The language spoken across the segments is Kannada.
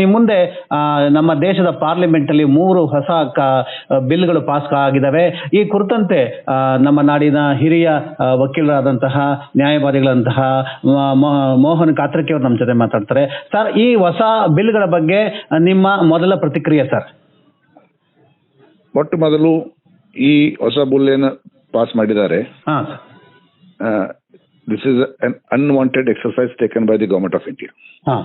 ನಿಮ್ಮ ಮುಂದೆ ನಮ್ಮ ದೇಶದ ಪಾರ್ಲಿಮೆಂಟ್ ಅಲ್ಲಿ ಮೂರು ಹೊಸ ಬಿಲ್ಗಳು ಪಾಸ್ ಆಗಿದ್ದಾವೆ. ಈ ಕುರಿತಂತೆ ನಮ್ಮ ನಾಡಿನ ಹಿರಿಯ ವಕೀಲರಾದಂತಹ ನ್ಯಾಯವಾದಿಗಳಂತಹ ಮೋಹನ್ ಕಾತ್ರಕಿ ಅವರು ನಮ್ಮ ಜೊತೆ ಮಾತಾಡ್ತಾರೆ. ಸರ್ ಈ ಹೊಸ ಬಿಲ್ಗಳ ಬಗ್ಗೆ ನಿಮ್ಮ ಮೊದಲ ಪ್ರತಿಕ್ರಿಯೆ ಸರ್? ಮೊಟ್ಟ ಮೊದಲು ಈ ಹೊಸ ಬಿಲ್ ಏನು ಪಾಸ್ ಮಾಡಿದ್ದಾರೆ. ಹಾ. This is un unwanted exercise taken by the government of India ಹಾ.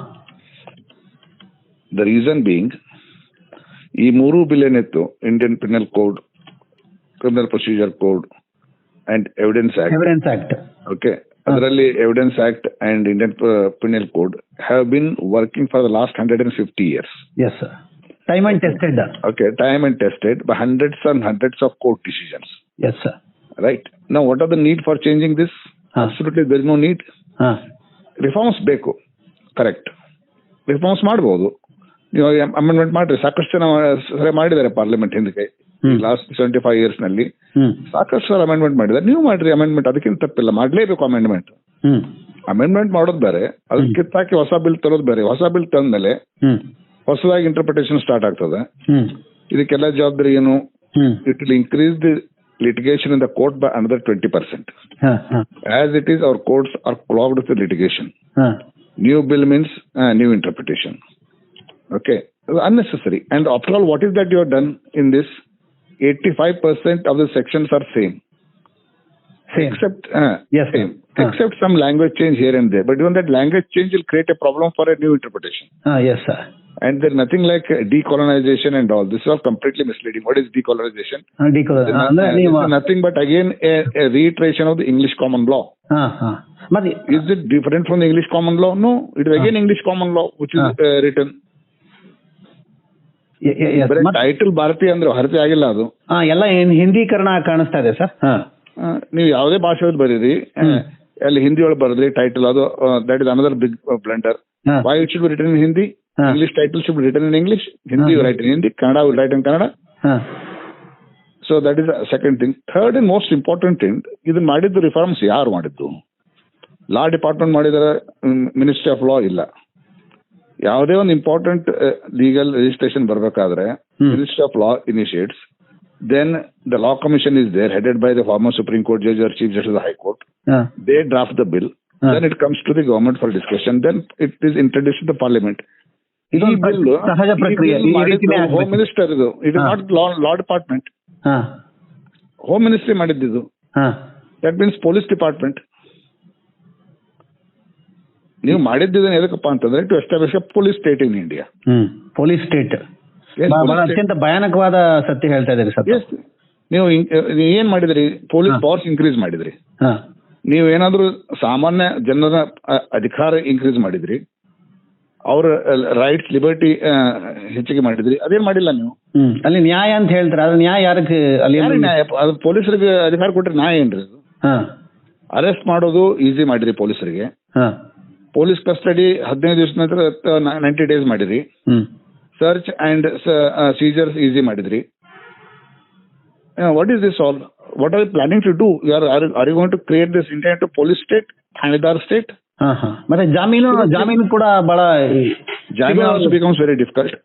ದ ರೀಸನ್ ಬೀಯಿಂಗ್ ಈ ಮೂರು ಬಿಲ್ ಏನಿತ್ತು Indian penal code criminal procedure code and evidence act evidence act okay ಅದರಲ್ಲಿ evidence act and Indian penal code have been working for the last hundred and fifty years yes sir time and tested okay time and tested by hundreds and hundreds of court decisions. Yes sir right? Now what are the need for changing this? Huh. absolutely there is no need. ಹಾ ರಿಫಾರ್ಮ್ಸ್ ಬೇಕು. ಕರೆಕ್ಟ್ ರಿಫಾರ್ಮ್ಸ್ ಮಾಡ್ಬೋದು. ನೀವು ಅಮೆಂಡ್ಮೆಂಟ್ ಮಾಡ್ರಿ. ಸಾಕಷ್ಟು ಜನ ಸರಿ ಮಾಡಿದ್ದಾರೆ ಪಾರ್ಲಿಮೆಂಟ್ ಹಿಂದಕ್ಕೆ. ಲಾಸ್ಟ್ ಸೆವೆಂಟಿ ಫೈವ್ ಇಯರ್ಸ್ನಲ್ಲಿ. ಸಾಕಷ್ಟು ಸಲ ಅಮೆಂಡ್ಮೆಂಟ್ ಮಾಡಿದ್ದಾರೆ. ನೀವು ಮಾಡ್ರಿ ಅಮೆಂಡ್ಮೆಂಟ್ ಅದಕ್ಕಿಂತ ತಪ್ಪಿಲ್ಲ. ಮಾಡಲೇಬೇಕು ಅಮೆಂಡ್ಮೆಂಟ್ ಅಮೆಂಡ್ಮೆಂಟ್ ಮಾಡೋದು ಬೇರೆ. ಅದನ್ನ ಕಿತ್ತಾಕಿ ಹೊಸ ಬಿಲ್ ತರೋದು ಬೇರೆ. ಹೊಸ ಬಿಲ್ ತಂದ್ಮೇಲೆ ಹೊಸದಾಗಿ ಇಂಟರ್ಪ್ರಿಟೇಷನ್ ಸ್ಟಾರ್ಟ್ ಆಗ್ತದೆ. ಇದಕ್ಕೆಲ್ಲ ಜವಾಬ್ದಾರಿ ಏನು? It will increase the litigation in the court by another twenty 20%. It is our courts are clogged litigation new bill means new interpretation Okay, unnecessary. And after all, what is that you have done in this? 85% of the sections are same. Same. Except uh, yes, same. Sir. Except some language change here and there. But even that language change will create a problem for a new interpretation. Ah, yes, sir. And there's nothing like uh, decolonization and all. This is all completely misleading. What is decolonization? Uh, decolonization. Uh, no, nothing but again a, a, reiteration of the English common law. Uh-huh. But, uh, is it different from the English common law? No, it is again English common law which is uh, written. Title ಭಾರತೀಯ ಅಂದ್ರೆ ಭಾರತೀಯ ಆಗಿಲ್ಲ ಅದು. ಹಾ ಎಲ್ಲ ಏನ್ ಹಿಂದೀಕರಣ ಕಾಣಿಸ್ತಾ ಇದೆ ಸರ್? ಹಾ. ನೀವು ಯಾವುದೇ ಭಾಷೆ ಬರೀರಿ. ಅಲ್ಲಿ ಹಿಂದಿ ಒಳಗೆ ಬರೆದ್ರಿ ಟೈಟಲ್ ಅದು that is another big blunder why it should be written in Hindi. English title should be written in English Hindi. Right in Hindi Kannada will write in Kannada ಹಾ. So that is second thing third and most important thing ಇದನ್ನ ಮಾಡಿದ್ದು ರಿಫಾರ್ಮ್ಸ್ ಯಾರು ಮಾಡಿದ್ದು? ಲಾ ಡಿಪಾರ್ಟ್ಮೆಂಟ್ ಮಾಡಿದರೆ ಮಿನಿಸ್ಟ್ರಿ ಆಫ್ ಲಾ ಇಲ್ಲ. ಯಾವುದೇ ಒಂದು ಇಂಪಾರ್ಟೆಂಟ್ ಲೀಗಲ್ ರಿಜಿಸ್ಟ್ರೇಷನ್ ಬರಬೇಕಾದ್ರೆ. Ministry of law initiates then the law commission is there headed by the former supreme court judge or chief justice high court they draft the bill. Then it comes to the government for discussion then it is introduce to the parliament ಈ ಬಿಲ್ ಹೋಮ್. ಮಿನಿಸ್ಟರ್ ಇದು. It is. Not law department home ministry ಮಾಡಿದ್ದು ದಟ್ ಮೀನ್ಸ್ ಪೊಲೀಸ್ ಡಿಪಾರ್ಟ್ಮೆಂಟ್ ನೀವು ಮಾಡಿದ್ದೇನೆ ಎದಕ್ಕಪ್ಪ ಅಂತಂದ್ರೆ to establish police state in India hmm police state ಅತ್ಯಂತ ಭಯಾನಕವಾದ ಸತ್ಯ ಹೇಳ್ತಾ ಇದ್ದೀರಿ ಸತ್ಯ. ನೀವು ಏನ್ ಮಾಡಿದ್ರಿ? ಪೊಲೀಸ್. ಪವರ್ಸ್ ಇನ್ಕ್ರೀಸ್ ಮಾಡಿದ್ರಿ. ನೀವು ಏನಾದ್ರೂ ಸಾಮಾನ್ಯ ಜನರ ಅಧಿಕಾರ ಇನ್ಕ್ರೀಸ್ ಮಾಡಿದ್ರಿ. ಅವ್ರ ರೈಟ್ಸ್ ಲಿಬರ್ಟಿ ಹೆಚ್ಚಿಗೆ ಮಾಡಿದ್ರಿ. ಅದೇನ್ ಮಾಡಿಲ್ಲ ನೀವು? ಅಲ್ಲಿ ನ್ಯಾಯ ಅಂತ ಹೇಳ್ತಾರೆ. ಅದು ನ್ಯಾಯ ಯಾರಿಗೆ ಅಲ್ಲಿ ನ್ಯಾಯ? ಅದು ಪೊಲೀಸರಿಗೆ ಅಧಿಕಾರ ಕೊಟ್ಟರೆ ನ್ಯಾಯ ಏನ್ರಿ ಅರೆಸ್ಟ್ ಮಾಡೋದು ಈಸಿ ಮಾಡಿದ್ರಿ ಪೊಲೀಸರಿಗೆ. ಪೊಲೀಸ್ ಕಸ್ಟಡಿ ಹದಿನೈದು ದಿವಸ ನಂತರ ನೈಂಟಿ ಡೇಸ್ ಮಾಡಿದ್ರಿ. ಸರ್ಚ್ ಅಂಡ್ ಸೀಜರ್ಸ್ ಈಸಿ ಮಾಡಿದ್ರಿ. What is this all what are planning to do are are you going to create this India to police state ಥಾಣೆದಾರ್ state ಮತ್ತೆ ಜಾಮೀನು ಜಾಮೀನು ಕೂಡ ಬಹಳ ಜಾಮೀನ್ ಆಲ್ಸೋ ಬಿಕಮ್ಸ್ ವೆರಿ ಡಿಫಿಕಲ್ಟ್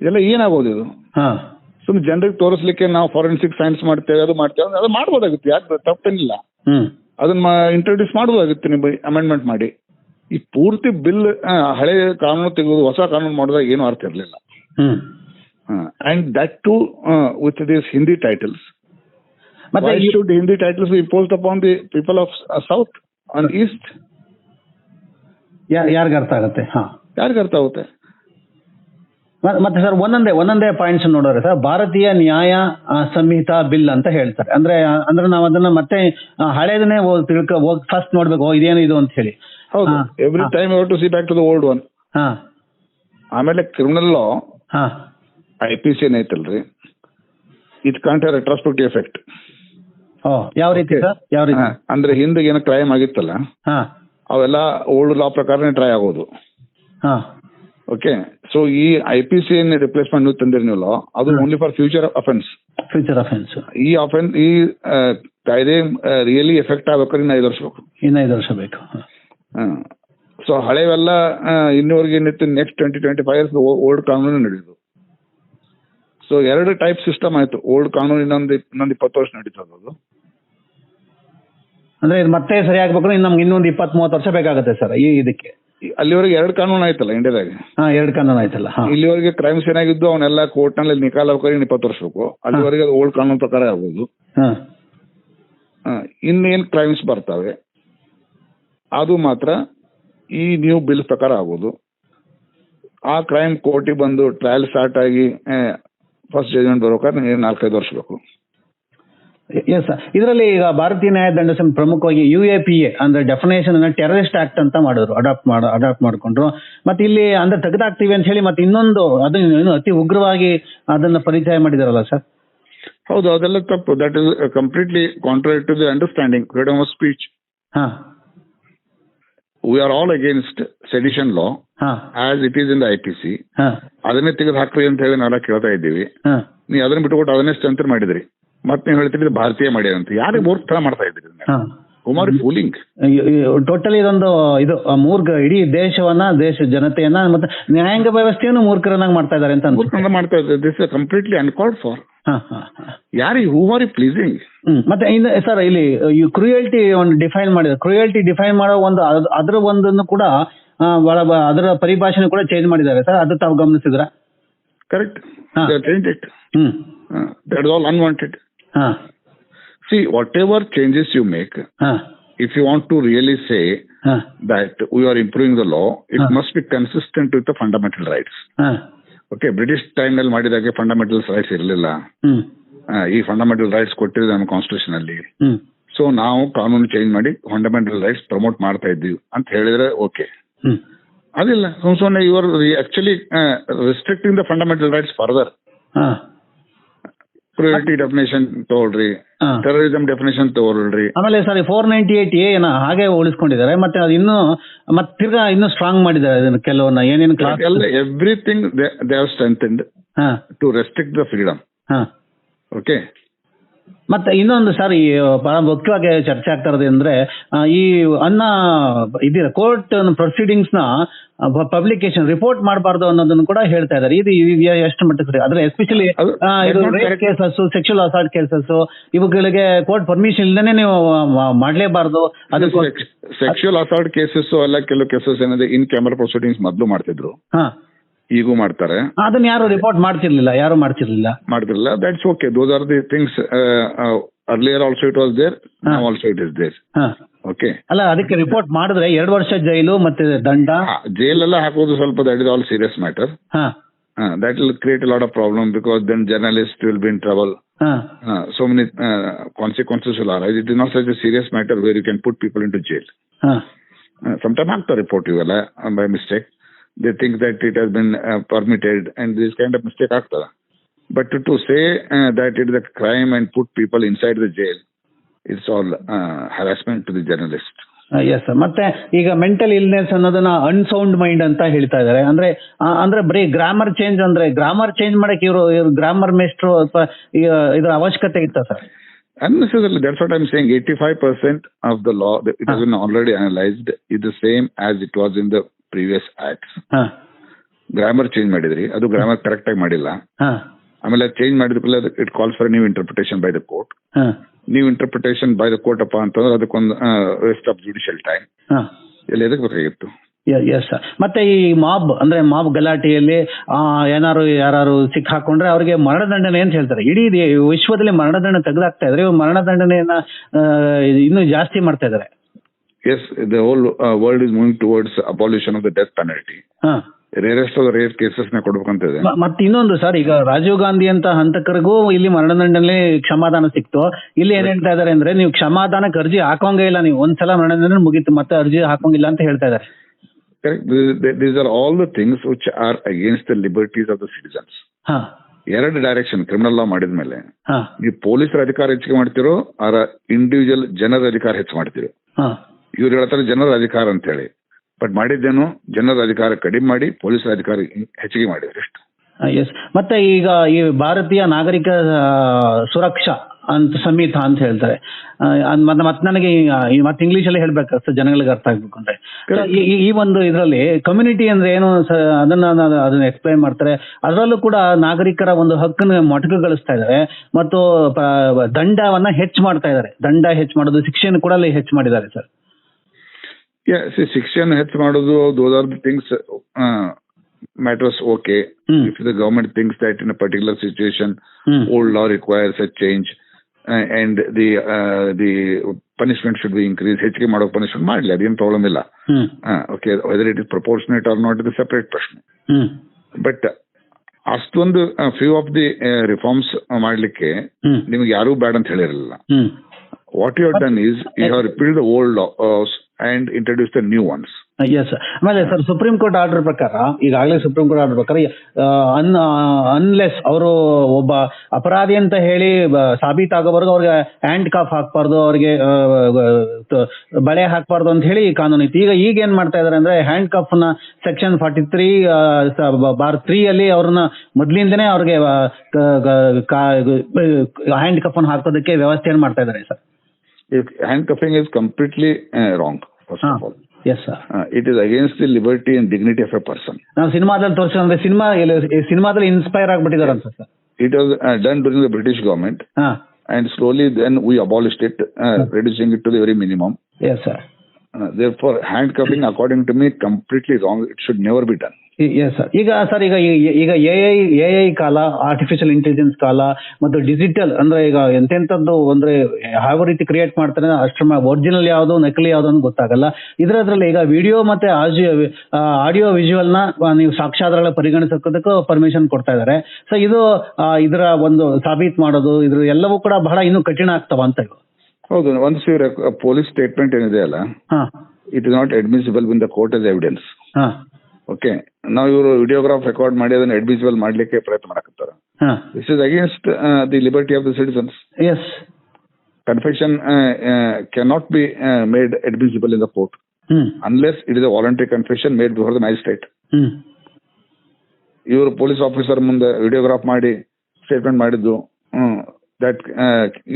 ಇದೆಲ್ಲ ಏನಾಗೋದು ಇದು? ಸುಮ್ ಸುಮ್ಮನೆ ಜನರಿಗೆ ತೋರಿಸ್ಲಿಕ್ಕೆ ನಾವು ಫಾರೆನ್ಸಿಕ್ ಸೈನ್ಸ್ ಮಾಡ್ತೇವೆ ಅದು ಮಾಡ್ತೇವೆ ಅದು ಮಾಡ್ಬೋದಾಗುತ್ತೆ. ಯಾಕೆ ತಪ್ಪೇನಿಲ್ಲ. ಅದನ್ನ ಇಂಟ್ರೊಡ್ಯೂಸ್ ಮಾಡ್ಬೋದಾಗುತ್ತೆ ನಿಮ್ಗೆ ಅಮೆಂಡ್ಮೆಂಟ್ ಮಾಡಿ. ಈ ಪೂರ್ತಿ ಬಿಲ್ ಹಳೆ ಕಾನೂನು ತೆಗೆದು ಹೊಸ ಕಾನೂನು ಮಾಡಿದಾಗ ಏನು ಅರ್ಥ ಇರಲಿಲ್ಲ. And that to with this Hindi titles ಮತ್ತೆ Why ಈ- should Hindi titles be imposed upon the people of uh, South and East? ಯಾ- ಯಾರಿಗ್ ಅರ್ಥ ಆಗತ್ತೆ? ಹಾ. ಯಾರಿಗೆ ಅರ್ಥ ಆಗುತ್ತೆ? ಮತ್ತೆ ಸರ್ ಒಂದೊಂದೇ ಒಂದೊಂದೇ ಪಾಯಿಂಟ್ಸ್ ನೋಡೋರೆ ಸರ್. ಭಾರತೀಯ ನ್ಯಾಯ ಆ, ಸಂಹಿತಾ ಬಿಲ್ ಅಂತ ಹೇಳ್ತಾರೆ. ಅಂದ್ರೆ ಆ, ಅಂದ್ರೆ ನಾವು ಅದನ್ನ ಮತ್ತೆ ಆ, ಹಳೇದನ್ನೇ ತಿಳ್ಕೊ ಹೋಗ್ ಫಸ್ಟ್ ನೋಡ್ಬೇಕು. ಓ ಇದೇನು ಇದು ಅಂತ ಹೇಳಿ. ಹೌದು. ಹಾ, every time you to see back to the old one ಹಾ. ಆಮೇಲೆ ಕ್ರಿಮಿನಲ್ ಲಾ ಹಾ. ಐ ಪಿ ಸಿ ಏನೈತಲ್ರಿ ಇಟ್ ಕಾಂಟ್ ರೆಟ್ರಾಸ್ಪೆಕ್ಟಿವ್ ಎಫೆಕ್ಟ್ ಓ ಯಾವ ರೀತಿ ಸರ್? ಯಾವ ರೀತಿ? ಅಂದ್ರೆ ಹಿಂದೆ ಏನೋ ಕ್ರೈಮ್ ಆಗಿತ್ತಲ್ಲ ಹಾ. ಅವೆಲ್ಲ ಓಲ್ಡ್ ಲಾ ಪ್ರಕಾರನೇ ಟ್ರೈ ಆಗೋದು. ಹಾ. ಓಕೆ ಸೊ ಈ ಐ ಪಿ ಸಿ ಏನ್ ರಿಪ್ಲೇಸ್ಮೆಂಟ್ ನೀವು ತಂದಿರಿ ನೀವು law, ಅದು only for future offence future offence ಈ ಅಫೆನ್ಸ್ ಈ ಕಾಯ್ದೆ ರಿಯಲಿ ಎಫೆಕ್ಟ್ ಆಗ್ಬೇಕಾದ್ರೆ ಇನ್ನು ಐದು ವರ್ಷ ಬೇಕು. ಇನ್ನ ಐದು ವರ್ಷ ಬೇಕು. ಸೊ ಹಳೆವೆಲ್ಲ ಇನ್ನೂವರೆಗೆ ಏನಿತ್ತು next twenty twenty five years old ಕಾನೂನು ನಡೆಯೋದು. ಸೊ ಎರಡು ಟೈಪ್ ಸಿಸ್ಟಮ್ ಆಯ್ತು. ಓಲ್ಡ್ ಕಾನೂನು ಇನ್ನೊಂದು ಇನ್ನೊಂದು ಇಪ್ಪತ್ತು ವರ್ಷ ನಡೀತದೆ ಅದು. ಅಂದ್ರೆ ಇದು ಮತ್ತೆ ಸರಿ ಆಗ್ಬೇಕು ನಮ್ಗೆ ಇನ್ನೊಂದು ಇಪ್ಪತ್ತ್ ಮೂವತ್ತು ವರ್ಷ ಬೇಕಾಗುತ್ತೆ ಸರ್ ಈ ಇದಕ್ಕೆ. ಅಲ್ಲಿವರೆಗೆ ಎರಡು ಕಾನೂನು ಆಯ್ತಲ್ಲ ಇಂಡಿಯಾದಾಗ? ಹಾ ಎರಡು ಕಾನೂನು ಆಯ್ತಲ್ಲ ಹಾ. ಇಲ್ಲಿವರೆಗೆ ಕ್ರೈಮ್ಸ್ ಏನಾಗಿದ್ದು ಅವನ್ನೆಲ್ಲ ಕೋರ್ಟ್ನಲ್ಲಿ ನಿಕಾಲ ಆಗ್ಬೇಕಾದ್ರೆ ಇಪ್ಪತ್ತು ವರ್ಷ ಬೇಕು ಅಲ್ಲಿವರೆಗೆ ಅದು ಓಲ್ಡ್ ಕಾನೂನು ಪ್ರಕಾರ ಆಗ್ಬೋದು. ಹಾ. ಇನ್ನೇನ್ ಕ್ರೈಮ್ಸ್ ಬರ್ತವೆ? ಅದು ಮಾತ್ರ ಈ ನ್ಯೂ ಬಿಲ್ ಪ್ರಕಾರ ಆಗೋದು ಆ ಕ್ರೈಮ್ ಕೋರ್ಟಿಗೆ ಬಂದು ಟ್ರಯಲ್ ಸ್ಟಾರ್ಟ್ ಆಗಿ ಫಸ್ಟ್ ಜಜ್ಮೆಂಟ್ ಬರ್ಬೇಕಾದ್ರೆ ನಾಲ್ಕೈದು ವರ್ಷ ಬೇಕು. ಎಸ್ ಇದರಲ್ಲಿ ಈಗ ಭಾರತೀಯ ನ್ಯಾಯದಂಡ ಸಂಸ್ಥೆ ಪ್ರಮುಖವಾಗಿ ಯು ಎ ಪಿ ಎ ಅಂದ್ರೆ ಡೆಫಿನೇಷನ್ ಅನ್ನ ಟೆರರಿಸ್ಟ್ ಆಕ್ಟ್ ಅಂತ ಮಾಡಿದ್ರು ಅಡಾಪ್ಟ್ ಮಾಡ ಅಡಾಪ್ಟ್ ಮಾಡ್ಕೊಂಡ್ರು. ಮತ್ತೆ ಇಲ್ಲಿ ಅಂದ್ರೆ ತೆಗೆದಾಕ್ತಿವಿ ಅಂತ ಹೇಳಿ ಮತ್ತೆ ಇನ್ನೊಂದು ಅದು ಏನು ಅತಿ ಉಗ್ರವಾಗಿ ಅದನ್ನ ಪರಿಚಯ ಮಾಡಿದಾರಲ್ಲ ಸರ್ ಹೌದು ಅದೆಲ್ಲ ತಪ್ಪು. That is completely contract to the understanding freedom of speech ಹಾ. We are all against sedition law as it is in the I P C ಅದನ್ನೇ ತೆಗೆದು ಹಾಕ್ರಿ ಅಂತ ಹೇಳಿ ನಾವೆಲ್ಲ ಕೇಳ್ತಾ ಇದ್ದೀವಿ. ನೀವು ಅದನ್ನ ಬಿಟ್ಟುಕೊಟ್ಟು ಅದನ್ನೇ ಸ್ಟ್ರೆಂಥನ್ ಮಾಡಿದ್ರಿ. ಮತ್ತೆ ನೀವು ಹೇಳ್ತೀರಿ ಭಾರತೀಯ ಮಾಡ್ಯಾರ ಅಂತ. ಯಾರು ಮೂರ್ ತರ ಮಾಡ್ತಾ ಇದ್ರಿ ಕುಮಾರ್ ಫೂಲಿಂಗ್ ಟೋಟಲಿ ಇದೊಂದು ಇದು ಮೂರ್ಗ ಇಡೀ ದೇಶವನ್ನ ದೇಶ ಜನತೆಯನ್ನ ಮತ್ತೆ ನ್ಯಾಯಾಂಗ ವ್ಯವಸ್ಥೆಯನ್ನು ಮೂರ್ಖರನ್ನಾಗಿ ಮಾಡ್ತಾ ಇದ್ದಾರೆ ಅಂತ ಮಾಡ್ತಾ ಇದ್ದಾರೆ. ದಿಸ್ ಕಂಪ್ಲೀಟ್ಲಿ ಅನ್ಕಾಲ್ಡ್ ಫಾರ್ ಹಾ ಹಾ ಹಾ. ಯಾರಿಗೆ ಹೂ ಆರ್ ಪ್ಲೀಸಿಂಗ್ ಹ್ಮ್ ಮತ್ತೆ ಇನ್ನು ಸರ್ ಇಲ್ಲಿ ಕ್ರುಯಲ್ಟಿ ಒಂದು ಡಿಫೈನ್ ಮಾಡಿದ್ರು ಕ್ರುಯಲ್ಟಿ ಡಿಫೈನ್ ಮಾಡೋ ಒಂದು ಅದರ ಒಂದನ್ನು ಕೂಡ ಬಹಳ ಅದರ ಪರಿಭಾಷೆನೂ ಕೂಡ ಚೇಂಜ್ ಮಾಡಿದ್ದಾರೆ. ಸರ್ ಅದು ತಾವು ಗಮನಿಸಿದ್ರ? ಕರೆಕ್ಟ್ ಹಾ. Change it hmm. That all unwanted see whatever changes you make ಹಾ. If you want to really say ಹಾ. that we are improving the law, it Huh. must be consistent with the fundamental rights. Okay British ಟೈಮ್ನಲ್ಲಿ ಮಾಡಿದಾಗೆ ಫಂಡಮೆಂಟಲ್ಸ್ ರೈಟ್ಸ್ ಇರಲಿಲ್ಲ. ಈ ಫಂಡಮೆಂಟಲ್ ರೈಟ್ಸ್ ಕೊಟ್ಟಿದೆ ನಮ್ಮ ಕಾನ್ಸ್ಟಿಟ್ಯೂಷನ್ ಅಲ್ಲಿ. ಸೊ ನಾವು ಕಾನೂನು ಚೇಂಜ್ ಮಾಡಿ ಫಂಡಮೆಂಟಲ್ ರೈಟ್ಸ್ ಪ್ರಮೋಟ್ ಮಾಡ್ತಾ ಇದ್ದೀವಿ ಅಂತ ಹೇಳಿದ್ರೆ ಓಕೆ ಅದಿಲ್ಲ. ಸುಮ್ ಸುಮ್ಮನೆ your actually restricting the fundamental rights further ಹಾ ಕ್ರೂಯಲ್ಟಿ ಡೆಫಿನೇಷನ್ ತಗೊಳ್ರಿ. ಹಾ. ಟೆರರಿಸಂ ಡೆಫಿನೇಷನ್ ತಗೊಳ್ರಿ. ಆಮೇಲೆ ಸರ್ ಫೋರ್ ನೈಂಟಿ ಏಟ್ ಏನ ಹಾಗೆ ಉಳಿಸ್ಕೊಂಡಿದ್ದಾರೆ ಮತ್ತೆ ಅದು ಇನ್ನೂ ಮತ್ತೆ ತಿರ್ಗಾ ಇನ್ನೂ ಸ್ಟ್ರಾಂಗ್ ಮಾಡಿದ್ದಾರೆ ಅದನ್ನ ಕೆಲವನ್ನ ಏನೇನು ಕ್ಲಾಸ್ ಎಲ್ಲ everything they have strength to restrict the freedom ಹಾ. ಓಕೆ ಮತ್ತೆ ಇನ್ನೊಂದು ಸರ್ ಈ ಬಹಳ ಮುಖ್ಯವಾಗಿ ಚರ್ಚೆ ಆಗ್ತಾ ಇರೋದು ಅಂದ್ರೆ ಆ, ಈ ಅನ್ನ ಇದಿರ ಕೋರ್ಟ್ ಪ್ರೊಸೀಡಿಂಗ್ಸ್ನ ಪಬ್ಲಿಕೇಶನ್ ರಿಪೋರ್ಟ್ ಮಾಡಬಾರ್ದು ಅನ್ನೋದನ್ನು ಕೂಡ ಹೇಳ್ತಾ ಇದ್ದಾರೆ. ಇದು ಇದು ಎಷ್ಟು ಮಟ್ಟಕ್ಕೆ ಸರಿ? ಅಂದ್ರೆ ಎಸ್ಪೆಷಲಿ ಅದು- ಇದು that's not correct. Cases sexual assault cases ಇವುಗಳಿಗೆ ಕೋರ್ಟ್ ಪರ್ಮಿಷನ್ ಇಲ್ಲದೇ ನೀವು ಮಾಡಲೇಬಾರ್ದು. ಅದಕ್ಕೆ ಸೆಕ್ಷುವಲ್ ಅಸಾಲ್ಟ್ ಕೇಸಸ್ ಎಲ್ಲ ಕೆಲವು ಕೇಸಸ್ ಏನಿದೆ ಇನ್ ಕ್ಯಾಮರಾ ಪ್ರೊಸೀಡಿಂಗ್ಸ್ ಮೊದಲು ಮಾಡ್ತಿದ್ರು. ಹಾ. ಈಗೂ ಮಾಡ್ತಾರೆ. ಅದನ್ನ ಯಾರು ರಿಪೋರ್ಟ್ ಮಾಡ್ತಿರ್ಲಿಲ್ಲ ಯಾರು ಮಾಡ್ತಿರ್ಲಿಲ್ಲ. ಮಾಡ್ತಿರಲ್ಲ that's okay those are the things earlier also it was there. Also it is there ಹಾ. ಓಕೆ ಅಲ್ಲ ಅದಕ್ಕೆ ರಿಪೋರ್ಟ್ ಮಾಡಿದ್ರೆ ಎರಡು ವರ್ಷ ಜೈಲು ಮತ್ತೆ ದಂಡ? ಜೈಲೆಲ್ಲ ಹಾಕೋದು ಸ್ವಲ್ಪ that is all serious matter ಹಾ. That will create lot of problem because then journalist will be in trouble ಹಾ. So many consequences will will it is is such serious matter where you can put people into jail. ಹಾ. Uh, time after report you will, uh, mistake, they think that it has been uh, permitted and this kind of mistake after. But to, to say uh, that it is a crime and put people inside the jail, it's all uh, harassment to the journalist. Uh, yes ಮತ್ತೆ ಈಗ ಮೆಂಟಲ್ ಇಲ್ನೆಸ್ ಅನ್ನೋದನ್ನ ಅನ್ಸೌಂಡ್ ಮೈಂಡ್ ಅಂತ ಹೇಳ್ತಾ ಇದಾರೆ ಅಂದ್ರೆ ಅಂದ್ರೆ ಬರೀ ಗ್ರಾಮರ್ ಚೇಂಜ್ ಅಂದ್ರೆ ಗ್ರಾಮರ್ ಚೇಂಜ್ ಮಾಡಕ್ ಇವರು ಗ್ರಾಮರ್ ಮೇಸ್ಟ್ರು ಅಥವಾ ಇದರ ಅವಶ್ಯಕತೆ ಇತ್ತ sir ಅನ್ಸಿಸಲ್ಲಿ that's what I'm saying eighty five percent of the law it is been already analysed is the same as it was in the previous acts. ಹಾ. ಗ್ರಾಮರ್ ಚೇಂಜ್ ಮಾಡಿದ್ರಿ. ಅದು ಗ್ರಾಮರ್ ಕರೆಕ್ಟ್ ಆಗಿ ಮಾಡಿಲ್ಲ. ಆಮೇಲೆ ಚೇಂಜ್ ಮಾಡಿದ ಕೂಡಲೇ it call for new interpretation by the court new interpretation by the court ಅಪ್ಪ ಅಂತಂದ್ರೆ ಅದಕ್ಕೊಂದು ವೇಸ್ಟ್ ಆಫ್ ಜುಡಿಷಿಯಲ್ ಟೈಮ್ ಎಲ್ಲ ಎದಕ್ಕೆ ಬೇಕಾಗಿತ್ತು? ಎಸ್ ಮತ್ತೆ ಈ ಮಾಬ್ ಅಂದ್ರೆ ಮಾಬ್ ಗಲಾಟೆಯಲ್ಲಿ ಏನಾರು ಯಾರು ಸಿಕ್ ಹಾಕೊಂಡ್ರೆ ಅವರಿಗೆ ಮರಣದಂಡನೆ ಅಂತ ಹೇಳ್ತಾರೆ. ಇಡೀ ವಿಶ್ವದಲ್ಲಿ ಮರಣದಂಡನೆ ತೆಗೆದಾಕ್ತಾ ಇದ್ರೆ ಇವ್ರು ಮರಣದಂಡನೆಯನ್ನ ಇನ್ನೂ ಜಾಸ್ತಿ ಮಾಡ್ತಾ ಇದಾರೆ yes the whole world is moving towards abolition of the death penalty ಹಾ. ರೇರೆಸ್ಟ್ ಆಫ್ ರೇರ್ ಕೇಸಸ್ನ ಕೊಡ್ಬೇಕಂತಿದೆ ಇದೆ. ಮತ್ತೆ ಇನ್ನೊಂದು ಸರ್ ಈಗ ರಾಜೀವ್ ಗಾಂಧಿ ಅಂತ ಹಂತಕರಿಗೂ ಇಲ್ಲಿ ಮರಣದಂಡನೆ ಕ್ಷಮಾದಾನ ಸಿಕ್ತು. ಇಲ್ಲಿ ಏನ್ ಹೇಳ್ತಾ ಇದಾರೆ ಅಂದ್ರೆ ನೀವು ಕ್ಷಮಾದಾನಕ್ಕೆ ಅರ್ಜಿ ಹಾಕೋಂಗೇ ಇಲ್ಲ ನೀವು ಒಂದ್ಸಲ ಮರಣದಂಡನೆ ಮುಗೀತು ಮತ್ತೆ ಅರ್ಜಿ ಹಾಕೋಂಗಿಲ್ಲ ಅಂತ ಹೇಳ್ತಾ ಇದಾರೆ. Correct these are all the things which are against the liberties of the citizens ಎರಡು ಡೈರೆಕ್ಷನ್ ಕ್ರಿಮಿನಲ್ ಲಾ ಮಾಡಿದ್ಮೇಲೆ ಹಾ. ನೀವು ಪೊಲೀಸರ ಅಧಿಕಾರ ಹೆಚ್ಚಿಗೆ ಮಾಡ್ತಿರೋ ಆರ ಇಂಡಿವಿಜುವಲ್ ಜನರ ಅಧಿಕಾರ ಹೆಚ್ಚು ಮಾಡ್ತಿರೋ. ಇವ್ರು ಹೇಳ್ತಾರೆ ಜನರ ಅಧಿಕಾರ ಅಂತ ಹೇಳಿ ಬಟ್ ಮಾಡಿದ್ದೇನು ಜನರ ಅಧಿಕಾರ ಕಡಿಮೆ ಮಾಡಿ ಪೊಲೀಸರ ಅಧಿಕಾರ ಹೆಚ್ಚಿಗೆ ಮಾಡಿದ್ರು ಎಷ್ಟು ಎಸ್ ಮತ್ತೆ ಈಗ ಈ ಭಾರತೀಯ ನಾಗರಿಕ ಸುರಕ್ಷಾ ಅಂತ ಸಂಹಿತ ಅಂತ ಹೇಳ್ತಾರೆ. ಮತ್ತೆ ನನಗೆ ಮತ್ತೆ ಇಂಗ್ಲಿಷ್ ಅಲ್ಲಿ ಹೇಳ್ಬೇಕಾಗ್ತದೆ ಜನಗಳಿಗೆ ಅರ್ಥ ಆಗ್ಬೇಕು ಅಂದ್ರೆ. ಈ- ಒಂದು ಇದರಲ್ಲಿ ಕಮ್ಯುನಿಟಿ ಅಂದ್ರೆ ಏನು ಅದನ್ನ ಅದನ್ನ ಎಕ್ಸ್ಪ್ಲೈನ್ ಮಾಡ್ತಾರೆ. ಅದರಲ್ಲೂ ಕೂಡ ನಾಗರಿಕರ ಒಂದು ಹಕ್ಕನ್ನು ಮೊಟಕುಗೊಳಿಸ್ತಾ ಇದ್ದಾರೆ ಮತ್ತು ದಂಡವನ್ನ ಹೆಚ್ಚು ಮಾಡ್ತಾ ಇದ್ದಾರೆ ದಂಡ ಹೆಚ್ಚು ಮಾಡೋದು, ಶಿಕ್ಷೆಯನ್ನು ಕೂಡ ಅಲ್ಲಿ ಹೆಚ್ಚು ಮಾಡಿದ್ದಾರೆ ಸರ್ ಶಿಕ್ಷೆಯನ್ನು ಹೆಚ್ಚು ಮಾಡೋದು those are the things matters okay if the government things that in a particular situation old old law requires a change the and the should the punishment should be increased ಹೆಚ್ಚಿಗೆ ಮಾಡೋ ಪನಿಷ್ಮೆಂಟ್ ಮಾಡಲಿ ಅದೇನು ಪ್ರಾಬ್ಲಮ್ ಇಲ್ಲ. Okay whether it is proportionate or not ಇದು ಸೆಪರೇಟ್ ಪ್ರಶ್ನೆ. ಬಟ್ ಅಷ್ಟೊಂದು ಫ್ಯೂ ಆಫ್ ದಿ ರಿಫಾರ್ಮ್ಸ್ ಮಾಡಲಿಕ್ಕೆ ನಿಮ್ಗೆ ನಿಮಗೆ ಯಾರೂ ಬೇಡ ಅಂತ ಹೇಳಿರಲಿಲ್ಲ. ಹ್ಮ್ what you done is you have repealed the old laws and introduce the new ones yes ಆಮೇಲೆ ಸರ್ ಸುಪ್ರೀಂ ಕೋರ್ಟ್ ಆರ್ಡರ್ ಪ್ರಕಾರ ಈಗಾಗಲೇ ಸುಪ್ರೀಂ ಕೋರ್ಟ್ ಆರ್ಡರ್ ಪ್ರಕಾರ ಅನ್ ಅನ್ಲೆಸ್ ಅವರು ಒಬ್ಬ ಅಪರಾಧಿ ಅಂತ ಹೇಳಿ ಸಾಬೀತಾಗೋವರೆಗೂ ಅವ್ರಿಗೆ ಹ್ಯಾಂಡ್ ಕಾಫ್ ಹಾಕ್ಬಾರ್ದು ಅವ್ರಿಗೆ ಬಳೆ ಹಾಕ್ಬಾರ್ದು ಅಂತ ಹೇಳಿ ಈ ಕಾನೂನು ಇತ್ತು. ಈಗ ಈಗ ಏನ್ ಮಾಡ್ತಾ ಇದಾರೆ ಅಂದ್ರೆ ಹ್ಯಾಂಡ್ ಕಫ್ನ section forty three bar three ಅಲ್ಲಿ ಅವ್ರನ್ನ ಮೊದ್ಲಿಂದನೇ ಅವ್ರಿಗೆ ಹ್ಯಾಂಡ್ ಕಾಫ್ ಅನ್ನು ಹಾಕೋದಕ್ಕೆ ವ್ಯವಸ್ಥೆಯನ್ನು ಮಾಡ್ತಾ ಇದಾರೆ sir handcuffing is completely wrong first of all yes sir it is against the liberty and dignity of a person ನಾವು ಸಿನಿಮಾದಲ್ಲಿ ತೋರಿಸಿದ್ರೆ ಸಿನಿಮಾ ಸಿನಿಮಾದಲ್ಲಿ ಇನ್ಸ್ಪೈರ್ ಆಗ್ಬಿಟ್ಟಿದಾರೆ ಅಂತ sir It was uh, done during the British government, ಹಾ and slowly then we abolished it, uh, reducing it to the very minimum. Yes sir Uh, therefore, handcuffing, according to me, completely wrong. It should never be done. Yes sir ಈಗ ಸರ್ ಈಗ ಈ- ಈಗ ಎಐ ಎಐ ಎ ಐ ಕಾಲ ಆರ್ಟಿಫಿಷಿಯಲ್ ಇಂಟೆಲಿಜೆನ್ಸ್ ಕಾಲ ಮತ್ತು ಡಿಜಿಟಲ್ ಅಂದ್ರೆ ಈಗ ಎಂತೆಂಥದ್ದು ಅಂದ್ರೆ ಯಾವ ರೀತಿ ಕ್ರಿಯೇಟ್ ಮಾಡ್ತಾರೆ ಅಷ್ಟು ಒರಿಜಿನಲ್ ಯಾವುದು ನಕಲಿ ಯಾವುದು ಅಂತ ಗೊತ್ತಾಗಲ್ಲ. ಇದರದ್ರಲ್ಲಿ ಈಗ ವಿಡಿಯೋ ಮತ್ತೆ ಆಡಿಯೋ ವಿಜುವಲ್ನ ಆ, ನೀವು ಸಾಕ್ಷ್ಯಾಧಾರಗಳ ಪರಿಗಣಿಸೋದಕ್ಕೂ ಪರ್ಮಿಷನ್ ಕೊಡ್ತಾ ಇದ್ದಾರೆ ಸೊ ಇದು ಆ, ಇದರ ಒಂದು ಸಾಬೀತ್ ಮಾಡೋದು ಇದ್ರ ಎಲ್ಲವೂ ಕೂಡ ಬಹಳ ಇನ್ನೂ ಕಠಿಣ ಆಗ್ತಾವ ಅಂತ ಇವು ಹೌದು ಒನ್ಸ್ ಇವ್ರ ಪೊಲೀಸ್ ಸ್ಟೇಟ್ಮೆಂಟ್ ಏನಿದೆ ಅಲ್ಲ ಹಾ. It is not admissible in the court as evidence ಹಾ. ಓಕೆ ನಾವು ಇವರು ವಿಡಿಯೋಗ್ರಾಫ್ ರೆಕಾರ್ಡ್ ಮಾಡಿ ಅದನ್ನ ಎಡ್ವಿಜುವಲ್ ಮಾಡ್ಲಿಕ್ಕೆ ಪ್ರಯತ್ನ ಮಾಡಕತ್ತಾರ. ಹಾ. This is against the liberty of the citizens yes confession cannot be made admissible in the court unless it is a voluntary confession made before the magistrate ಇವರು ಪೊಲೀಸ್ ಆಫೀಸರ್ ಮುಂದೆ ವಿಡಿಯೋಗ್ರಾಫ್ ಮಾಡಿ ಸ್ಟೇಟ್ಮೆಂಟ್ ಮಾಡಿದ್ದು ದಟ್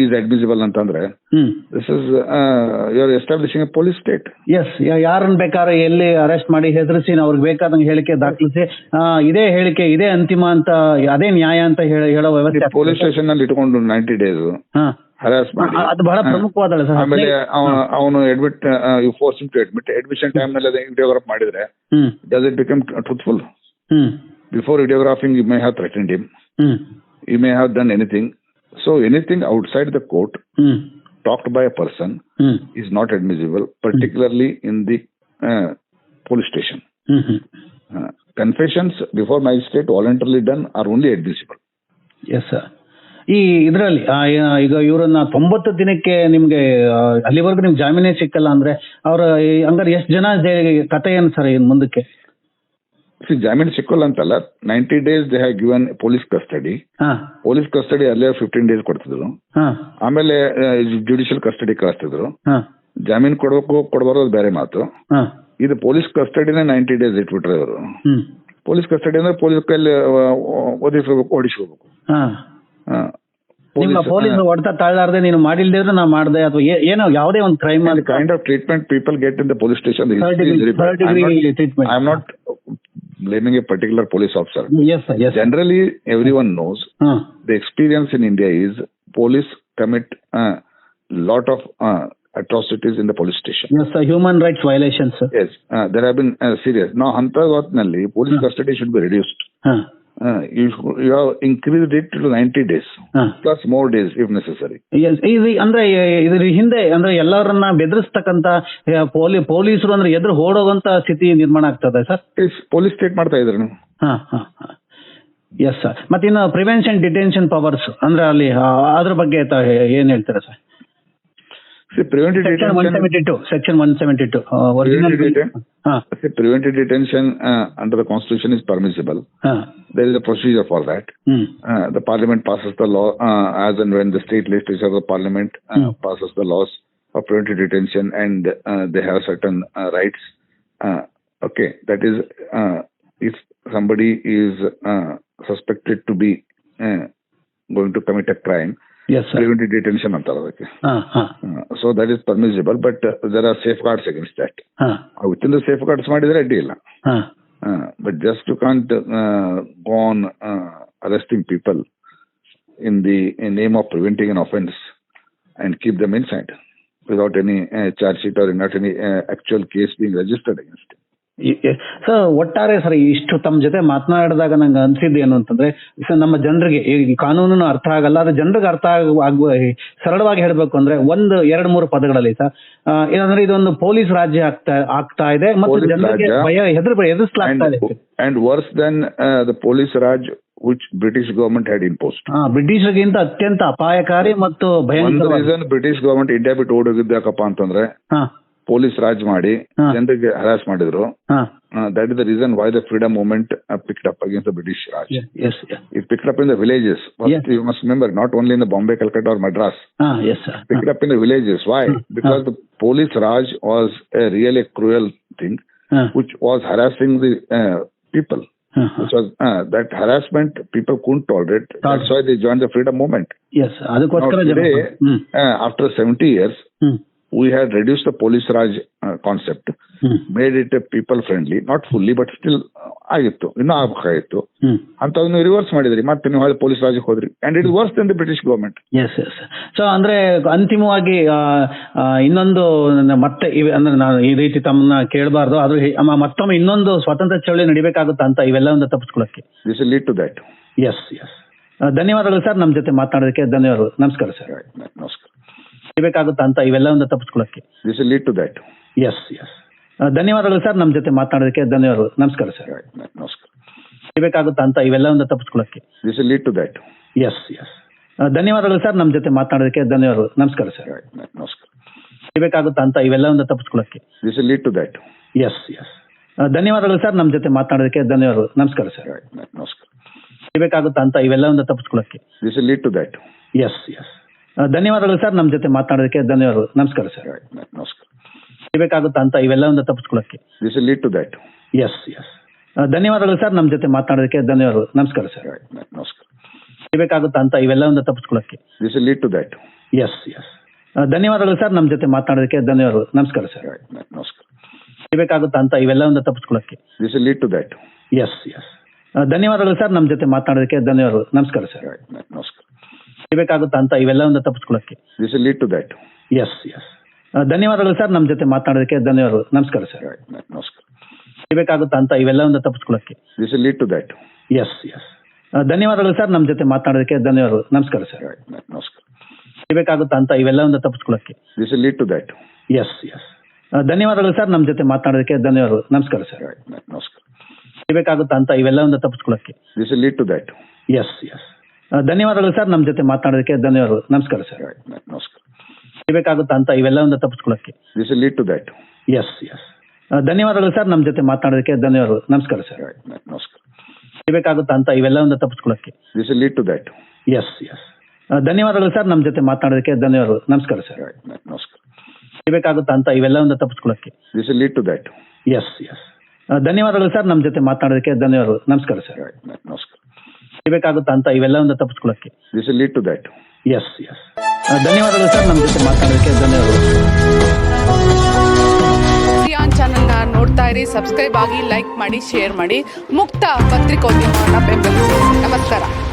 ಈಸ್ ಅಡ್ಮಿಸಿಬಲ್ ಅಂತಂದ್ರೆ ಅಂದ್ರೆ this is you are establishing a police state as ಯಾರನ್ನ ಬೇಕಾದ್ರೆ ಎಲ್ಲಿ ಅರೆಸ್ಟ್ ಮಾಡಿ ಹೆದರಿಸಿ ಅವ್ರಿಗೆ ಬೇಕಾದಂಗೆ ಹೇಳಿಕೆ ದಾಖಲಿಸಿ ಇದೇ ಹೇಳಿಕೆ ಇದೇ ಅಂತಿಮ ಅಂತ ಅದೇ ನ್ಯಾಯ ಅಂತ ಹೇಳ- ವ್ಯವಸ್ಥೆ. ಪೊಲೀಸ್ ಸ್ಟೇಷನ್ನಲ್ಲಿ ಇಟ್ಕೊಂಡು ನೈಂಟಿ ಡೇಸ್. ಹರಾಸ್ ಮಾಡಿ. ಅದು ಬಹಳ ಪ್ರಮುಖವಾದಳ ಸರ್ ಆಮೇಲೆ ಅವನು admit you force to admit admission ಟೈಮ್ನಲ್ಲಿ ಅದೇ ವಿಡಿಯೋಗ್ರಾಫ್ ಮಾಡಿದ್ರೆ does it become truthful before videographing you may have threaten them you may have done anything so anything outside the court mm. talked by a person mm. is not admissible, particularly in the uh, police station. Mm-hmm. Uh, confessions before magistrate voluntarily done are only admissible. Yes sir ಈ ಇದರಲ್ಲಿ ಈಗ ಇವರನ್ನ ತೊಂಬತ್ತು ದಿನಕ್ಕೆ ನಿಮ್ಗೆ ಅಲ್ಲಿವರೆಗೂ ನಿಮ್ಗೆ ಜಾಮೀನೇ ಸಿಕ್ಕಲ್ಲ ಅಂದ್ರೆ ಅವ್ರ ಹಂಗಾರೆ ಎಷ್ಟು ಜನ ಕತೆ ಏನು ಸರ್ ಇನ್ ಮುಂದಕ್ಕೆ ಜಾಮೀನ್ ಸಿಕ್ಕಲ್ಲ ಅಂತಲ್ಲ ninety days they have given police custody police custody ಅಲ್ಲೇ ಫಿಫ್ಟೀನ್ ಡೇಸ್ ಕೊಡ್ತಿದ್ರು. ಆಮೇಲೆ ಜುಡಿಷಿಯಲ್ ಕಸ್ಟಡಿ ಕಳಿಸ್ತಿದ್ರು. ಜಾಮೀನ್ ಕೊಡಬೇಕು ಕೊಡಬಾರದು ಬೇರೆ ಮಾತು. ಇದು ಪೊಲೀಸ್ ಕಸ್ಟಡಿನೇ ನೈಂಟಿ ಡೇಸ್ ಇಟ್ಬಿಟ್ರೆ ಅವರು ಪೊಲೀಸ್ ಕಸ್ಟಡಿ ಅಂದ್ರೆ ಪೊಲೀಸ್ ಕೈಲಿ ಒದಿಸ್ಕೋಬೇಕು ಓಡಿಸ್ಕೋಬೇಕು ನಿಮ್ಮ ಪೊಲೀಸ್ ಹೊಡೆತ ತಾಳಾರ್ದೆ ನೀನು ಮಾಡಿಲ್ದಿದ್ರೆ ನಾ ಮಾಡ್ದೆ ಅಥವಾ ಏನೋ ಯಾವುದೇ ಒಂದು crime kind of treatment people get in the police station I am Third blaming a particular police officer. Yes, sir. Yes. Generally, everyone knows uh. the experience in India is police commit a lot of uh, atrocities in the police station. Yes, sir. Human rights violations, sir. Yes, uh, there have been uh, serious. Now, Hantagatnalli, police custody should be reduced. Uh, you, you have increased it to 90 days, plus more days if necessary. Yes, ಇದು ಅಂದ್ರೆ ಇದ್ರ ಹಿಂದೆ ಅಂದ್ರೆ ಎಲ್ಲರನ್ನ ಬೆದರಿಸ್ತಕ್ಕಂತ ಪೊಲೀ ಪೊಲೀಸರು ಅಂದ್ರೆ ಎದುರು ಓಡೋಗಂತ ಸ್ಥಿತಿ ನಿರ್ಮಾಣ ಆಗ್ತದೆ ಸರ್? ಪೊಲೀಸ್ ಸ್ಟೇಟ್ ಮಾಡ್ತಾ ಇದ್ರು ನೀವು. ಹಾ ಹಾ ಎಸ್ ಸರ್ ಮತ್ತಿನ್ನು ಪ್ರಿವೆನ್ಷನ್ ಡಿಟೆನ್ಷನ್ ಪವರ್ಸ್ ಅಂದ್ರೆ ಅಲ್ಲಿ ಅದ್ರ ಬಗ್ಗೆ ಏನ್ ಹೇಳ್ತೀರಾ sir? See, preventive section detention. 172. Section 172. Uh, preventive, deten- uh. See, preventive detention uh, under the constitution is permissible. Uh. There is a procedure for that. Mm. the parliament passes the law uh, as and when the state legislature of the parliament mm. passes the laws of preventive detention, and they have certain rights. okay, that is if somebody is suspected to be going to commit a crime preventive detention ಅಂತಾರೆ ಅದಕ್ಕೆ. ಹಾಂ ಹಾಂ. So that is permissible but there are safeguards against that ಹಾಂ. ವಿತಿನ್ ದ ಸೇಫ್ ಗಾರ್ಡ್ಸ್ ಮಾಡಿದ್ರೆ ಅಡ್ಡಿ ಇಲ್ಲ. ಹಾಂ. But just you can't go on arresting people in the name of preventing an offence and keep them inside without any charge sheet or not any actual case being registered against sir ಒಟ್ಟಾರೆ ಸರ್ ಇಷ್ಟು ತಮ್ಮ ಜೊತೆ ಮಾತನಾಡಿದಾಗ ನಂಗೆ ಅನ್ಸಿದ್ದು ಏನು ಅಂತಂದ್ರೆ ಸರ್ ನಮ್ಮ ಜನರಿಗೆ ಈ ಕಾನೂನು ಅರ್ಥ ಆಗಲ್ಲ ಅದು ಜನರಿಗೆ ಅರ್ಥ ಆಗುವ ಸರಳವಾಗಿ ಹೇಳಬೇಕು ಅಂದ್ರೆ ಒಂದು ಎರಡು ಮೂರು ಪದಗಳಲ್ಲಿ ಸರ್. ಏನಂದ್ರೆ ಇದೊಂದು ಪೊಲೀಸ್ ರಾಜ್ಯ ಆಗ್ತಾ ಆಗ್ತಾ ಇದೆ ಮತ್ತು ಪೊಲೀಸ್ ಜನರಿಗೆ ಭಯ ಹೆದರ್ ಎದುರಿಸಲಾಗ್ತಾ and ಇದೆ. And worse British government had raj which British government had imposed. ಹಾ ಬ್ರಿಟಿಷರಿಗಿಂತ ಅತ್ಯಂತ ಅಪಾಯಕಾರಿ ಮತ್ತು ಭಯಂಕರ ರೀಸನ್ ಬ್ರಿಟಿಷ್ ಗವರ್ಮೆಂಟ್ ಇಂಡಿಯಾ ಬಿಟ್ಟು ಓಡೋಗಿದ್ದಾಕಪ್ಪ ಅಂತಂದ್ರೆ ಹಾ. ಪೊಲೀಸ್ ರಾಜ್ ಮಾಡಿ ಹಾ. ಜನರಿಗೆ ಹರಾಸ್ ಮಾಡಿದ್ರು ಹಾ that is the reason why the freedom movement picked up against the British Raj as it picked up in the villages Yes. You must remember not only in the Bombay Calcutta or Madras ಹಾ yes sir picked up in the villages why because the police raj was a really cruel thing ಹಾ which was harassing the uh, people which was uh, that harassment people couldn't tolerate. That's why they joined the freedom movement. Yes ಅದಕ್ಕೋಸ್ಕರ Now, ಜನ today, hmm uh, after 70 years, hmm we had reduced the police raj uh, concept, hmm made it uh, people friendly, not fully, but still uh, ಆಗಿತ್ತು ಇನ್ನೂ ಆಗಬೇಕಾಗಿತ್ತು ಹ್ಮ್ ಅಂತ ನೀವು ರಿವರ್ಸ್ ಮಾಡಿದ್ರಿ ಮತ್ತೆ ನೀವು ಪೊಲೀಸ್ ರಾಜ್ಯಕ್ಕೆ ಹೋದ್ರಿ. And it worse than the British government yes yes so ಅಂದ್ರೆ ಅಂತಿಮವಾಗಿ ಇನ್ನೊಂದು ಮತ್ತೆ ಅಂದ್ರೆ ನಾನು ಈ ರೀತಿ ತಮ್ಮನ್ನ ಕೇಳಬಾರ್ದು ಆದ್ರೂ ಮತ್ತೊಮ್ಮೆ ಇನ್ನೊಂದು ಸ್ವಾತಂತ್ರ್ಯ ಚಳವಳಿ ನಡಿಬೇಕಾಗುತ್ತಾ ಅಂತ ಇವೆಲ್ಲವನ್ನು ತಪ್ಪಿಸ್ಕೊಳ್ಳಕ್ಕೆ. This lead to that yes yes ಧನ್ಯವಾದಗಳು ಸರ್ ನಮ್ಮ ಜೊತೆ ಮಾತನಾಡೋದಕ್ಕೆ ಧನ್ಯವಾದಗಳು. ನಮಸ್ಕಾರ ಸರ್. ನಮಸ್ಕಾರ. ನಡಿಬೇಕಾಗುತ್ತಾ ಅಂತ ಇವೆಲ್ಲವನ್ನು ತಪ್ಪಿಸ್ಕೊಳ್ಳಕ್ಕೆ. This lead to that yes yes ಧನ್ಯವಾದಗಳು ಸರ್ ನಮ್ಮ ಜೊತೆ ಮಾತನಾಡೋದಕ್ಕೆ. ಧನ್ಯವಾದಗಳು. ನಮಸ್ಕಾರ ಸರ್. ನಮಸ್ಕಾರ. ನಡಿಬೇಕಾಗುತ್ತಾ ಅಂತ ಇವೆಲ್ಲವನ್ನು ತಪ್ಪಿಸ್ಕೊಳ್ಳಕ್ಕೆ. This lead to that yes yes ಧನ್ಯವಾದಗಳು ಸರ್ ನಮ್ಮ ಜೊತೆ ಮಾತನಾಡೋದಕ್ಕೆ. ಧನ್ಯವಾದಗಳು. ನಮಸ್ಕಾರ ಸರ್. ನಮಸ್ಕಾರ. ನಡಿಬೇಕಾಗುತ್ತಾ ಅಂತ ಇವೆಲ್ಲವನ್ನು ತಪ್ಪಿಸ್ಕೊಳ್ಳಕ್ಕೆ. This lead to that yes yes ಧನ್ಯವಾದಗಳು ಸರ್ ನಮ್ಮ ಜೊತೆ ಮಾತನಾಡೋದಕ್ಕೆ. ಧನ್ಯವಾದಗಳು. ನಮಸ್ಕಾರ ಸರ್. ನಮಸ್ಕಾರ. ನಡಿಬೇಕಾಗುತ್ತಾ ಅಂತ ಇವೆಲ್ಲವನ್ನು ತಪ್ಪಿಸ್ಕೊಳ್ಳಕ್ಕೆ. This lead to that yes yes ಧನ್ಯವಾದಗಳು ಸರ್. ನಮ್ಮ ಜೊತೆ ಮಾತನಾಡೋದಕ್ಕೆ ಧನ್ಯವಾದಗಳು. ನಮಸ್ಕಾರ ಸರ್. ನಮಸ್ಕಾರ. ನಡಿಬೇಕಾಗುತ್ತಾ ಅಂತ ಇವೆಲ್ಲವನ್ನು ತಪ್ಪಿಸ್ಕೊಳ್ಳಕ್ಕೆ. This lead to that yes yes ಧನ್ಯವಾದಗಳು ಸರ್. ನಮ್ಮ ಜೊತೆ ಮಾತನಾಡೋದಕ್ಕೆ ಧನ್ಯವಾದಗಳು. ನಮಸ್ಕಾರ ಸರ್. ನಮಸ್ಕಾರ. ನಡಿಬೇಕಾಗುತ್ತಾ ಅಂತ ಇವೆಲ್ಲವನ್ನು ತಪ್ಪಿಸ್ಕೊಳ್ಳಕ್ಕೆ. This lead to that yes yes ಧನ್ಯವಾದಗಳು ಸರ್. ನಮ್ಮ ಜೊತೆ ಮಾತನಾಡೋದಕ್ಕೆ ಧನ್ಯವಾದಗಳು. ನಮಸ್ಕಾರ ಸರ್. ನಮಸ್ಕಾರ. ನಡಿಬೇಕಾಗುತ್ತಾ ಅಂತ ಇವೆಲ್ಲವನ್ನು ತಪ್ಪಿಸ್ಕೊಳ್ಳಕ್ಕೆ. This lead to that yes yes ಧನ್ಯವಾದಗಳು ಸರ್. ನಮ್ಮ ಜೊತೆ ಮಾತನಾಡೋದಕ್ಕೆ ಧನ್ಯವಾದಗಳು. ನಮಸ್ಕಾರ ಸರ್. ನಮಸ್ಕಾರ. ನಡಿಬೇಕಾಗುತ್ತಾ ಅಂತ ಇವೆಲ್ಲವನ್ನು ಒಂದು this lead to that yes yes ಧನ್ಯವಾದಗಳು ಸರ್ ನಮ್ಮ ಜೊತೆ ಮಾತನಾಡೋದಕ್ಕೆ. ಧನ್ಯವಾದಗಳು. ನಮಸ್ಕಾರ ಸರ್. ನಮಸ್ಕಾರ. ಬೇಕಾಗುತ್ತಾ ಅಂತ ಇವೆಲ್ಲವನ್ನು ತಪ್ಪಿಸ್ಕೊಳ್ಳಕ್ಕೆ. This lead to that yes yes ಧನ್ಯವಾದಗಳು ಸರ್ ನಮ್ಮ ಜೊತೆ ಮಾತನಾಡೋದಕ್ಕೆ. ಧನ್ಯವಾದಗಳು. ನಮಸ್ಕಾರ ಸರ್. ನಮಸ್ಕಾರ. ನಡಿಬೇಕಾಗುತ್ತಾ ಅಂತ ಇವೆಲ್ಲವನ್ನು ತಪ್ಪಿಸ್ಕೊಳ್ಳಕ್ಕೆ. This lead to that yes yes ಧನ್ಯವಾದಗಳು ಸರ್ ನಮ್ಮ ಜೊತೆ ಮಾತನಾಡೋದಕ್ಕೆ. ಧನ್ಯವಾದಗಳು. ನಮಸ್ಕಾರ ಸರ್. ನಮಸ್ಕಾರ. ನಡಿಬೇಕಾಗುತ್ತಾ ಅಂತ ಇವೆಲ್ಲವನ್ನು ತಪ್ಪಿಸ್ಕೊಳ್ಳಕ್ಕೆ. This lead to that yes yes ಧನ್ಯವಾದಗಳು ಸರ್. ನಮ್ಮ ಜೊತೆ ಮಾತನಾಡೋದಕ್ಕೆ ಧನ್ಯವಾದಗಳು. ನಮಸ್ಕಾರ ಸರ್. ನಮಸ್ಕಾರ. ನಡಿಬೇಕಾಗುತ್ತಾ ಅಂತ ಇವೆಲ್ಲವನ್ನು ತಪ್ಪಿಸ್ಕೊಳ್ಳಕ್ಕೆ. This lead to that yes yes ಧನ್ಯವಾದಗಳು ಸರ್. ನಮ್ಮ ಜೊತೆ ಮಾತನಾಡೋದಕ್ಕೆ ಧನ್ಯವಾದಗಳು. ನಮಸ್ಕಾರ ಸರ್. ನಮಸ್ಕಾರ. ನಡಿಬೇಕಾಗುತ್ತಾ ಅಂತ ಇವೆಲ್ಲವನ್ನು ತಪ್ಪಿಸ್ಕೊಳ್ಳಕ್ಕೆ. This lead to that yes yes ಧನ್ಯವಾದಗಳು ಸರ್. ನಮ್ಮ ಜೊತೆ ಮಾತನಾಡೋದಕ್ಕೆ ಧನ್ಯವಾದಗಳು. ನಮಸ್ಕಾರ ಸರ್. ನಮಸ್ಕಾರ. ನಡಿಬೇಕಾಗುತ್ತಾ ಅಂತ ಇವೆಲ್ಲವನ್ನು ತಪ್ಪಿಸ್ಕೊಳ್ಳಕ್ಕೆ. This lead to that yes yes ಧನ್ಯವಾದಗಳು ಸರ್. ನಮ್ಮ ಜೊತೆ ಮಾತನಾಡೋದಕ್ಕೆ ಧನ್ಯವಾದಗಳು. ನಮಸ್ಕಾರ ಸರ್. ನಮಸ್ಕಾರ. ನಡಿಬೇಕಾಗುತ್ತಾ ಅಂತ ಇವೆಲ್ಲವನ್ನು ತಪ್ಪಿಸ್ಕೊಳ್ಳಕ್ಕೆ. This lead to that yes yes ಧನ್ಯವಾದಗಳು ಸರ್ ನಮ್ಮ ಜೊತೆ ಮಾತಾಡೋದಕ್ಕೆ. ಧನ್ಯವಾದಗಳು. ಚಾನಲ್ನ ನೋಡ್ತಾ ಇರಿ ಸಬ್ಸ್ಕ್ರೈಬ್ ಆಗಿ ಲೈಕ್ ಮಾಡಿ ಶೇರ್ ಮಾಡಿ. ಮುಕ್ತ ಪತ್ರಿಕೋದ್ಯಮವನ್ನು ಬೆಂಬಲಿಸಿ ನಮಸ್ಕಾರ.